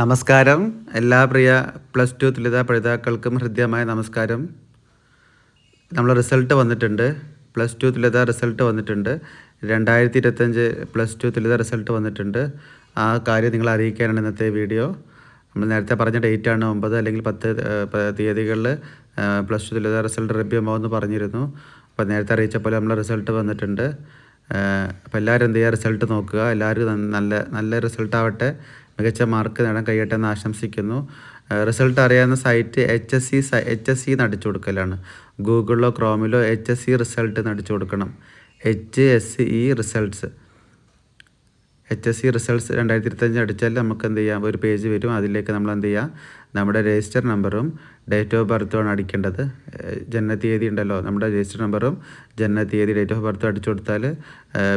നമസ്കാരം. എല്ലാ പ്രിയ plus two തുല്യത പഠിതാക്കൾക്കും ഹൃദ്യമായ നമസ്കാരം. നമ്മൾ റിസൾട്ട് വന്നിട്ടുണ്ട്. പ്ലസ് ടു തുല്യത റിസൾട്ട് വന്നിട്ടുണ്ട്. രണ്ടായിരത്തി ഇരുപത്തഞ്ച് പ്ലസ് ടു തുല്യത റിസൾട്ട് വന്നിട്ടുണ്ട്. ആ കാര്യം നിങ്ങൾ അറിയിക്കാനാണ് ഇന്നത്തെ വീഡിയോ. നമ്മൾ നേരത്തെ പറഞ്ഞ ഡേറ്റാണ് ഒമ്പത് അല്ലെങ്കിൽ പത്ത് തീയതികളിൽ പ്ലസ് ടു തുല്യത റിസൾട്ട് ലഭ്യമാവുമെന്ന് പറഞ്ഞിരുന്നു. അപ്പോൾ നേരത്തെ അറിയിച്ച പോലെ നമ്മൾ റിസൾട്ട് വന്നിട്ടുണ്ട്. അപ്പോൾ എല്ലാവരും എന്ത് ചെയ്യുക? റിസൾട്ട് നോക്കുക. എല്ലാവരും നല്ല നല്ല റിസൾട്ട് ആവട്ടെ മികച്ച മാർക്ക് നേടാൻ കഴിയട്ടെ എന്ന് ആശംസിക്കുന്നു റിസൾട്ട് അറിയാവുന്ന site H S C H S C അടിച്ചു കൊടുക്കലാണ്. ഗൂഗിളിലോ ക്രോമിലോ എച്ച് എസ് സി റിസൾട്ട് എന്ന് അടിച്ചു കൊടുക്കണം. H S E results H S C results രണ്ടായിരത്തി ഇരുപത്തഞ്ച് അടിച്ചാൽ നമുക്ക് എന്ത് ചെയ്യാം? ഒരു പേജ് വരും. അതിലേക്ക് നമ്മൾ എന്ത് ചെയ്യാം? നമ്മുടെ രജിസ്റ്റർ നമ്പറും ഡേറ്റ് ഓഫ് ബർത്തുമാണ് അടിക്കേണ്ടത്. ജനന ജനനത്തീയതി ഉണ്ടല്ലോ. നമ്മുടെ രജിസ്റ്റർ നമ്പറും ജനനത്തീയതി ഡേറ്റ് ഓഫ് ബർത്തും അടിച്ചു കൊടുത്താൽ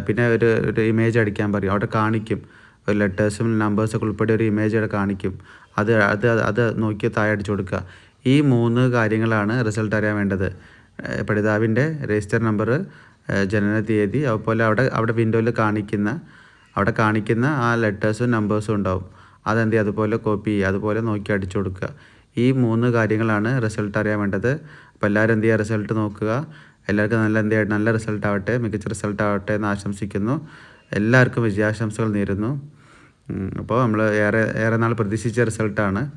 പിന്നെ ഒരു ഒരു ഇമേജ് അടിക്കാൻ പറയും. അവിടെ കാണിക്കും. ഒരു ലെറ്റേഴ്സും നമ്പേഴ്സൊക്കെ ഉൾപ്പെടെ ഒരു ഇമേജ് അവിടെ കാണിക്കും. അത് അത് അത് നോക്കി താഴെ അടിച്ചു കൊടുക്കുക. ഈ മൂന്ന് കാര്യങ്ങളാണ് റിസൾട്ട് അറിയാൻ വേണ്ടത്. പഠിതാവിന്റെ രജിസ്റ്റർ നമ്പർ ജനന തീയതി അതുപോലെ അവിടെ അവിടെ വിൻഡോയിൽ കാണിക്കുന്ന അവിടെ കാണിക്കുന്ന ആ ലെറ്റേഴ്സും നമ്പേഴ്സും ഉണ്ടാവും. അതെന്ത് അതുപോലെ കോപ്പി ചെയ്യുക. അതുപോലെ നോക്കി അടിച്ചു കൊടുക്കുക. ഈ മൂന്ന് കാര്യങ്ങളാണ് റിസൾട്ട് അറിയാൻ വേണ്ടത്. അപ്പോൾ എല്ലാവരും എന്ത് ചെയ്യുക? റിസൾട്ട് നോക്കുക. എല്ലാവർക്കും നല്ല എന്ത് നല്ല റിസൾട്ട് ആവട്ടെ. മികച്ച റിസൾട്ട് ആവട്ടെ എന്ന് ആശംസിക്കുന്നു. എല്ലാവർക്കും വിജയാശംസകൾ നേരുന്നു. അപ്പോൾ നമ്മൾ ഏറെ ഏറെ നാൾ പ്രതീക്ഷിച്ച റിസൾട്ടാണ്.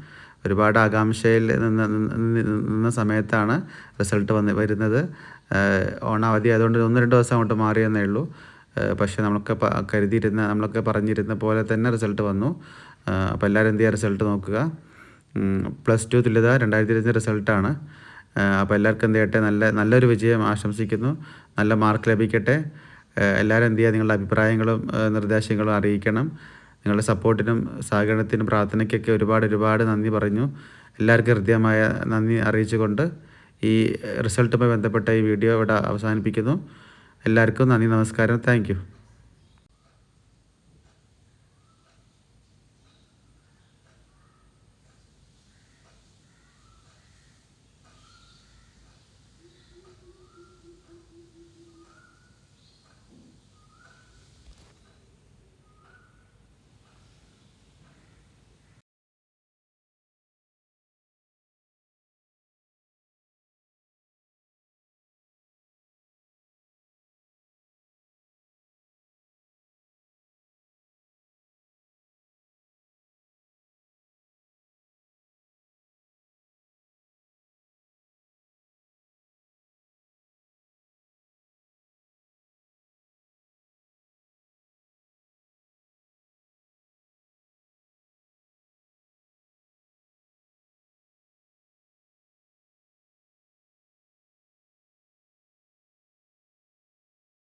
ഒരുപാട് ആകാംക്ഷയിൽ നിന്ന് സമയത്താണ് റിസൾട്ട് വന്ന് വരുന്നത്. ഓണാവധി ആയതുകൊണ്ട് ഒന്ന് രണ്ട് ദിവസം അങ്ങോട്ട് മാറിയെന്നേ ഉള്ളൂ. പക്ഷേ നമ്മളൊക്കെ കരുതിയിരുന്ന നമ്മളൊക്കെ പറഞ്ഞിരുന്ന പോലെ തന്നെ റിസൾട്ട് വന്നു. അപ്പോൾ എല്ലാവരും എന്ത് ചെയ്യുക റിസൾട്ട് നോക്കുക. പ്ലസ് ടു തുല്യത രണ്ടായിരത്തി ഇരുപത്തി റിസൾട്ടാണ് അപ്പോൾ എല്ലാവർക്കും എന്ത് ചെയ്യട്ടെ? നല്ല നല്ലൊരു വിജയം ആശംസിക്കുന്നു. നല്ല മാർക്ക് ലഭിക്കട്ടെ. എല്ലാവരും എന്ത് ചെയ്യുക നിങ്ങളുടെ അഭിപ്രായങ്ങളും നിർദ്ദേശങ്ങളും അറിയിക്കണം. നിങ്ങളുടെ സപ്പോർട്ടിനും സഹകരണത്തിനും പ്രാർത്ഥനയ്ക്കൊക്കെ ഒരുപാട് ഒരുപാട് നന്ദി പറഞ്ഞു. എല്ലാവർക്കും ഹൃദ്യമായ നന്ദി അറിയിച്ചുകൊണ്ട് ഈ റിസൾട്ടുമായി ബന്ധപ്പെട്ട ഈ വീഡിയോ ഇവിടെ അവസാനിപ്പിക്കുന്നു. എല്ലാവർക്കും നന്ദി നമസ്കാരം. താങ്ക്